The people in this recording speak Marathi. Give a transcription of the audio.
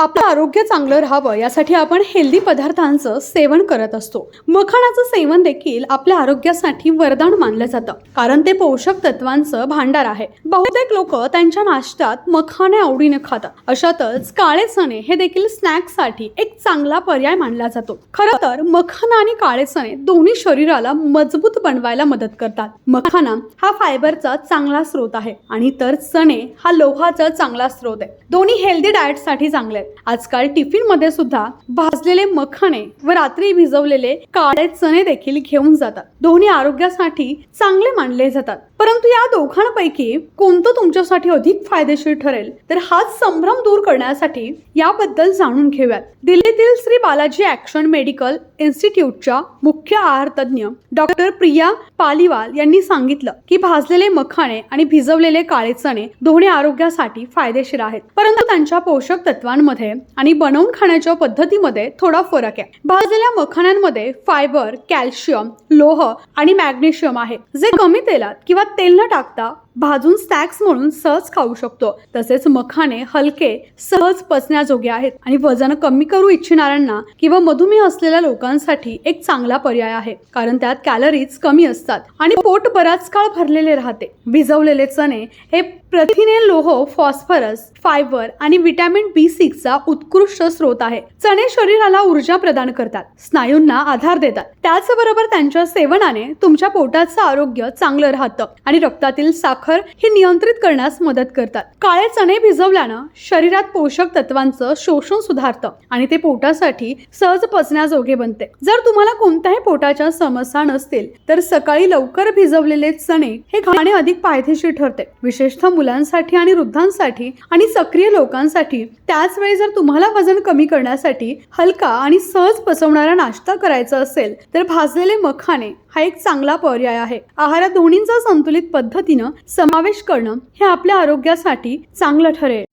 आपलं आरोग्य चांगलं राहावं यासाठी आपण हेल्दी पदार्थांचं सेवन करत असतो. मखाणाचं सेवन देखील आपल्या आरोग्यासाठी वरदान मानलं जातं. कारण ते पोषक तत्वांचं भांडार आहे. बहुतेक लोक त्यांच्या नाश्त्यात मखाणे आवडीने खातात. अशातच काळे चणे हे देखील स्नॅक्ससाठी एक चांगला पर्याय मानला जातो. खरं तर मखाना आणि काळे चणे दोन्ही शरीराला मजबूत बनवायला मदत करतात. मखाना हा फायबरचा चांगला स्रोत आहे आणि तर चणे हा लोहाचा चांगला स्रोत आहे. दोन्ही हेल्दी डाएटसाठी चांगले आहेत. आजकाल टिफिनमध्ये सुद्धा भाजलेले मखाणे व रात्री भिजवलेले काळे चणे देखील घेऊन जातात. दोन्ही आरोग्यासाठी चांगले मानले जातात. परंतु या दोघांपैकी कोणतं तुमच्यासाठी अधिक फायदेशीर ठरेल? तर हाच संभ्रम दूर करण्यासाठी याबद्दल जाणून घेऊयात. दिल्लीतील श्री बालाजी ऍक्शन मेडिकल इन्स्टिट्यूटच्या मुख्य आहार तज्ज्ञ डॉक्टर प्रिया पालिवाल यांनी सांगितलं की भाजलेले मखाणे आणि भिजवलेले काळे चणे दोन्ही आरोग्यासाठी फायदेशीर आहेत. परंतु त्यांच्या पोषक तत्वांमध्ये आणि बनवून खाण्याच्या पद्धतीमध्ये थोडा फरक आहे. भाजलेल्या मखाण्यांमध्ये फायबर कॅल्शियम लोह आणि मॅग्नेशियम आहे. जे कमी तेलात किंवा तेल न टाकता भाजून स्टॅक्स म्हणून सहज खाऊ शकतो. तसेच मखाने हलके सहज पचण्याजोगे आहेत. आणि वजन कमी करू इच्छिणाऱ्यांना किंवा मधुमेह असलेल्या लोकांसाठी एक चांगला पर्याय आहे. कारण त्यात कॅलरीज कमी असतात आणि पोट बराच काळ भरलेले राहते. भिजवलेले चणे हे प्रथिने लोह फॉस्फरस फायबर आणि विटॅमिन बी सिक्सचा उत्कृष्ट स्रोत आहे. चणे शरीराला ऊर्जा प्रदान करतात स्नायूंना आधार देतात. त्याचबरोबर त्यांच्या सेवनाने तुमच्या पोटाचं आरोग्य चांगलं राहतं आणि रक्तातील साखर ही नियंत्रित करण्यास मदत करतात. काळे चणे भिजवल्यानं शरीरात पोषक तत्वांचं शोषण सुधारतं आणि ते पोटासाठी सहज पचण्याजोगे बनते. जर तुम्हाला कोणत्याही पोटाच्या समस्या नसतील तर सकाळी लवकर भिजवलेले चणे हे खाणे अधिक फायदेशीर ठरते. विशेषतः मुलांसाठी आणि वृद्धांसाठी आणि सक्रिय लोकांसाठी. त्याच वेळी जर तुम्हाला वजन कमी करण्यासाठी हलका आणि सहज पचवणारा नाश्ता करायचा असेल तर भाजलेले मखाने हा एक चांगला पर्याय आहे. आहारात दोन्हींचा संतुलित पद्धतीनं समावेश करणं हे आपल्या आरोग्यासाठी चांगलं ठरेल.